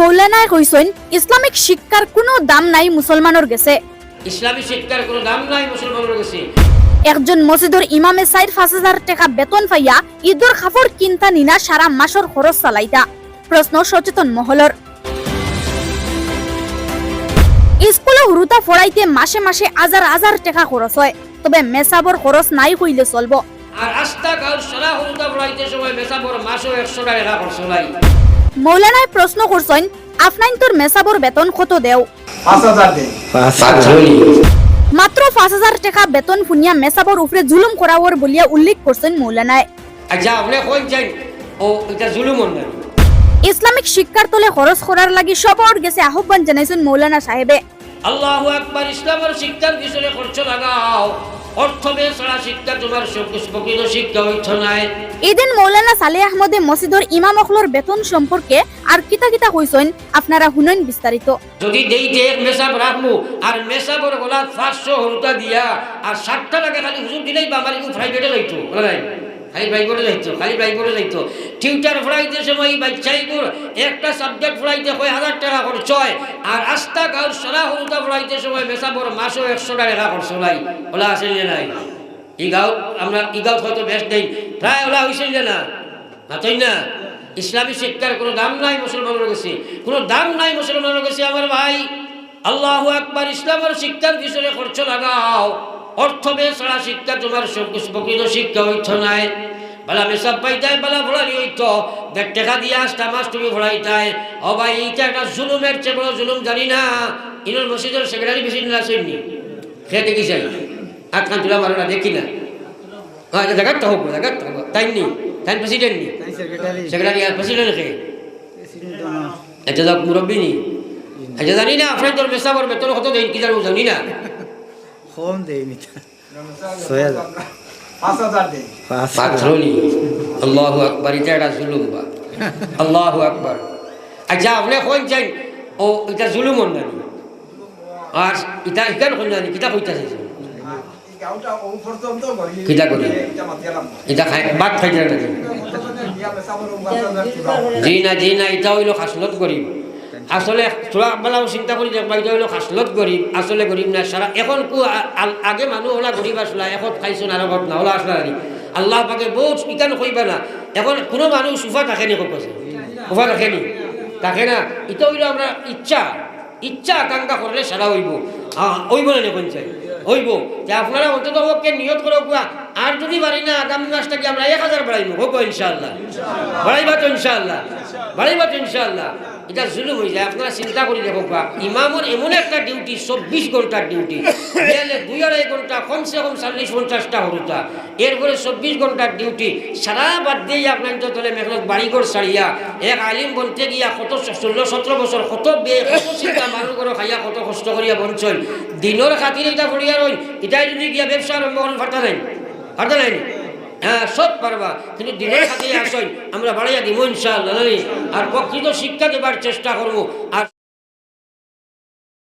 মৌলানায় কইছেন ইসলামিক শিক্ষার কোনো দাম নাই মুসলমানের গেছে। ইসলামী শিক্ষার কোনো দাম নাই মুসলমানের কাছে একজন মসজিদের ইমামে চার পাঁচ হাজার টাকা বেতন পাইয়া ঈদর খাফর কিনতা নিনা সারা মাসর খরচ চালাইতা। প্রশ্ন সচেতন মহলর স্কুলে হুরুতা ফড়াইতে মাসে মাসে হাজার হাজার টাকা খরচ হয় তবে মেসাবর খরচ নাই হইলে চলবো। আর রাস্তা ঘাট সারা হলুদা পড়াইতে সময় মেসা বড় মাসও একশো টাকা খরচ নাই। মৌলানায় প্রশ্ন করছেন আফনাইন তোর মেসাবর বেতন কত দেও? মাত্র পাঁচ হাজার টাকা বেতন ফুনিয়া মেসাবর উপরে জুলুম করাওয়ার বলিয়া উল্লেখ করছেন মৌলানায় আচ্ছা ইসলামিক শিক্ষার তলে খরচ করার লাগি সবর গেছে আহ্বান জানাইছেন মৌলানা সাহেবে আল্লাহু আকবার ইসলামের শিক্ষার পিছনে খরচ লাগাও। এদিন মৌলানা সালে আহমদে মসজিদর ইমাম অখলর বেতন সম্পর্কে আর কিতা কিতা কইছেন আপনারা হুনেন বিস্তারিত। যদি দেইতে এক মেসাব রাখমু আর মেসাবর গলা পাঁচশো হরুতা দিয়া আর ষাটটা টাকা খালি হুজুর দিলেই বা আমার প্রাইভেটে খালি প্রাইভেটে যাইতো, খালি করে যাইতো। টিউটার পড়াইতে সময় বাচ্চাইগুর একটা সাবজেক্ট পড়াইতে হয় হাজার টাকা খরচ হয়, আর আস্তা গাঁর সারা হলুদা পড়াইতে সময় মেসাবর মাসও একশো টাকা খরচ নাই ওলা যে নাই? ই গাঁও, আমরা ই গাঁও হয়তো বেশ দেই। প্রায় ওলা হয়েছে যে না? না তাই না? ইসলামী শিক্ষার কোনো দাম নাই মুসলমানের কাছে কোনো দাম নাই মুসলমানের কাছে আমার ভাই। আল্লাহ একবার ইসলামের শিক্ষার পিছনে খরচ লাগাও। অর্থ ছাড়া শিক্ষা তোমার প্রকৃত শিক্ষা হইত নাই। বেলা মেসাব পাইতাই বেলা ভরালি হইত। দেখ টেকা দিয়ে আসতা মাস তুমি ভরাইতাই ও ভাই এইটা একটা জুলুমের চেয়ে বড় জুলুম জানি না। ইনোর মসজিদের সেক্রেটারি বেশি দিন আসেননি সে দেখিছেন হাত খান তুলা মারো দেখি না। হ্যাঁ দেখার তো হোক হোক তাই নি? তাই প্রেসিডেন্ট নি? সেক্রেটারি আর প্রেসিডেন্ট কে? এটা মুরব্বী নি? আচ্ছা জানি না আপনার তোর পেশাবর বেতন কত দেন কি জানো জানি না। কম দেয়নি পাথরনি আল্লাহু আকবার এটা একটা জুলুম বা। আল্লাহু আকবার। আচ্ছা আপনি কোন চাই ও এটা জুলুম না আর এটা ইকান কোন জানি কিতা কইতা চাইছে গাঁওটা ও পর্যন্ত করি কিতা করি? এটা খাই বাদ খাই যায় নাকি মেসাবর পাঁচ হাজার কিবা জি না জি না এটা হইল খাসলত গরিব আসলে তোরা বেলাও চিন্তা করি দেখবা এটা হইল খাসলত গরিব, আসলে গরিব না, সারা এখন কু আগে মানুষ হলা গরিব আসলা, এখন খাইছো না রকম না ওলা আসলা আল্লাহ পাকে বহুত ইকান কইবা না। এখন কোনো মানুষ উফা থাকেনি খুব কাছে উফা থাকেনি থাকে না? এটা হইল আমরা ইচ্ছা। ইচ্ছা আকাঙ্ক্ষা করলে সারা হইব। হইব না দেখুন চাই হইব। যে আপনারা অন্তত পক্ষে নিয়ত করে কুয়া আর যদি পারি না, আগামী মাসটাকে আমরা এক হাজার বাড়াইব হোক ইনশাআল্লাহ। বাড়াইবা তো ইনশাআল্লাহ। বাড়াইবা তো ইনশাআল্লাহ। এটা জুলুম হয়ে যায়, আপনারা চিন্তা করে দেখো বা ইমামর এমন একটা ডিউটি চব্বিশ ঘণ্টার ডিউটি দুই আড়াই ঘণ্টা কমসে কম চল্লিশ পঞ্চাশটা হরুতা। এরপরে চব্বিশ ঘণ্টার ডিউটি সারা বাদ দিয়ে আপনার তো তাহলে মেঘলত বাড়িঘর ছাড়িয়া, এক আলিম বনতে গিয়া কত ষোলো সতেরো বছর, কত বে চিন্তা মানুষ করে খাইয়া, কত কষ্ট করিয়া বঞ্চল দিনের খাতির এটা পড়িয়া রইল এটাই যদি গিয়া ব্যবসা আরম্ভ করেন, ফাটা নাই ফাটা নাই। হ্যাঁ আমরা বাড়াইয়া দিব ইনশাআল্লাহ? আর প্রকৃত শিক্ষা দেবার চেষ্টা করব আর